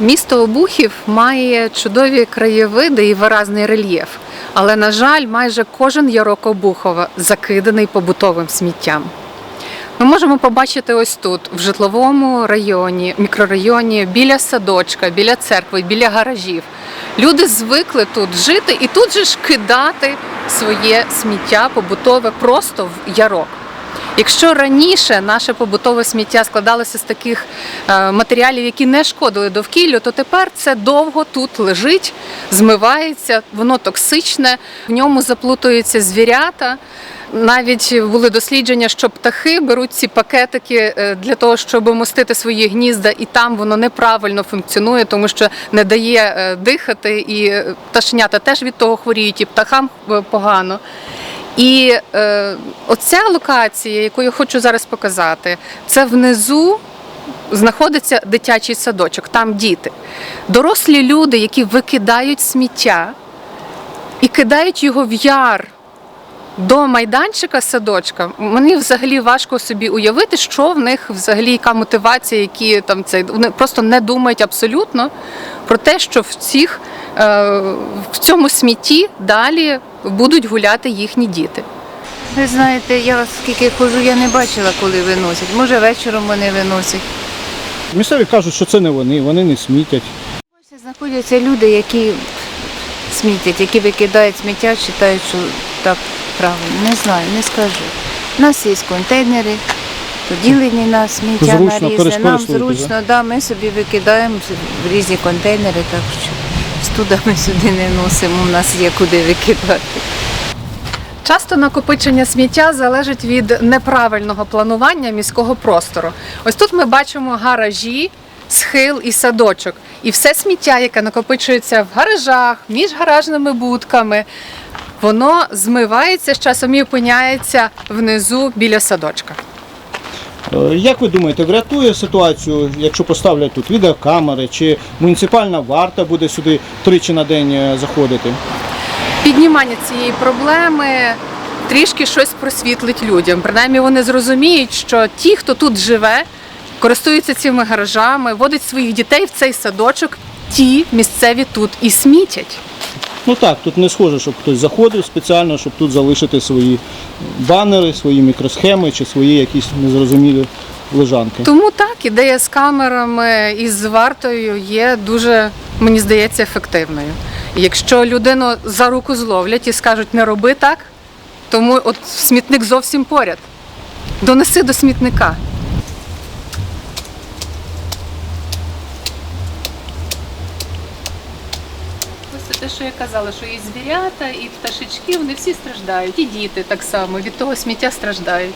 Місто Обухів має чудові краєвиди і виразний рельєф, але, на жаль, майже кожен ярок Обухова закиданий побутовим сміттям. Ми можемо побачити ось тут, в житловому районі, мікрорайоні, біля садочка, біля церкви, біля гаражів. Люди звикли тут жити і тут же ж кидати своє сміття побутове просто в ярок. Якщо раніше наше побутове сміття складалося з таких е, матеріалів, які не шкодили довкіллю, то тепер це довго тут лежить, змивається, воно токсичне, в ньому заплутуються звірята. Навіть були дослідження, що птахи беруть ці пакетики е, для того, щоб мостити свої гнізда, і там воно неправильно функціонує, тому що не дає е, дихати, і пташенята теж від того хворіють, і птахам погано. І е, оця локація, яку я хочу зараз показати, це внизу знаходиться дитячий садочок, там діти. Дорослі люди, які викидають сміття і кидають його в яр до майданчика садочка. Мені взагалі важко собі уявити, що в них взагалі яка мотивація, які там це вони просто не думають абсолютно про те, що в цих е, в цьому смітті далі будуть гуляти їхні діти. Ви знаєте, я скільки ходжу, я не бачила, коли виносять. Може, вечором вони виносять. Місцеві кажуть, що це не вони, вони не смітять. Ось знаходяться люди, які смітять, які викидають сміття, вважають, що так правильно. Не знаю, не скажу. У нас є контейнери, поділені на сміття Зручно на різне. Нам зручно, да, ми собі викидаємо в різні контейнери, так що студа ми сюди не носимо, у нас є куди викидати. Часто накопичення сміття залежить від неправильного планування міського простору. Ось тут ми бачимо гаражі, схил і садочок. І все сміття, яке накопичується в гаражах, між гаражними будками, воно змивається з часом і опиняється внизу біля садочка. Е, Як ви думаєте, врятує ситуацію, якщо поставлять тут відеокамери, чи муніципальна варта буде сюди тричі на день е, заходити? Піднімання цієї проблеми трішки щось просвітлить людям. Принаймні вони зрозуміють, що ті, хто тут живе, користуються цими гаражами, водять своїх дітей в цей садочок, ті місцеві тут і смітять. Ну так, тут не схоже, щоб хтось заходив спеціально, щоб тут залишити свої банери, свої мікросхеми чи свої якісь незрозумілі лежанки. Тому так, ідея з камерами і з вартою є дуже, мені здається, ефективною. Якщо людину за руку зловлять і скажуть не роби так, тому от смітник зовсім поряд. Донеси до смітника. Ось те, що я казала, що і звірята, і пташечки, вони всі страждають, і діти так само від того сміття страждають.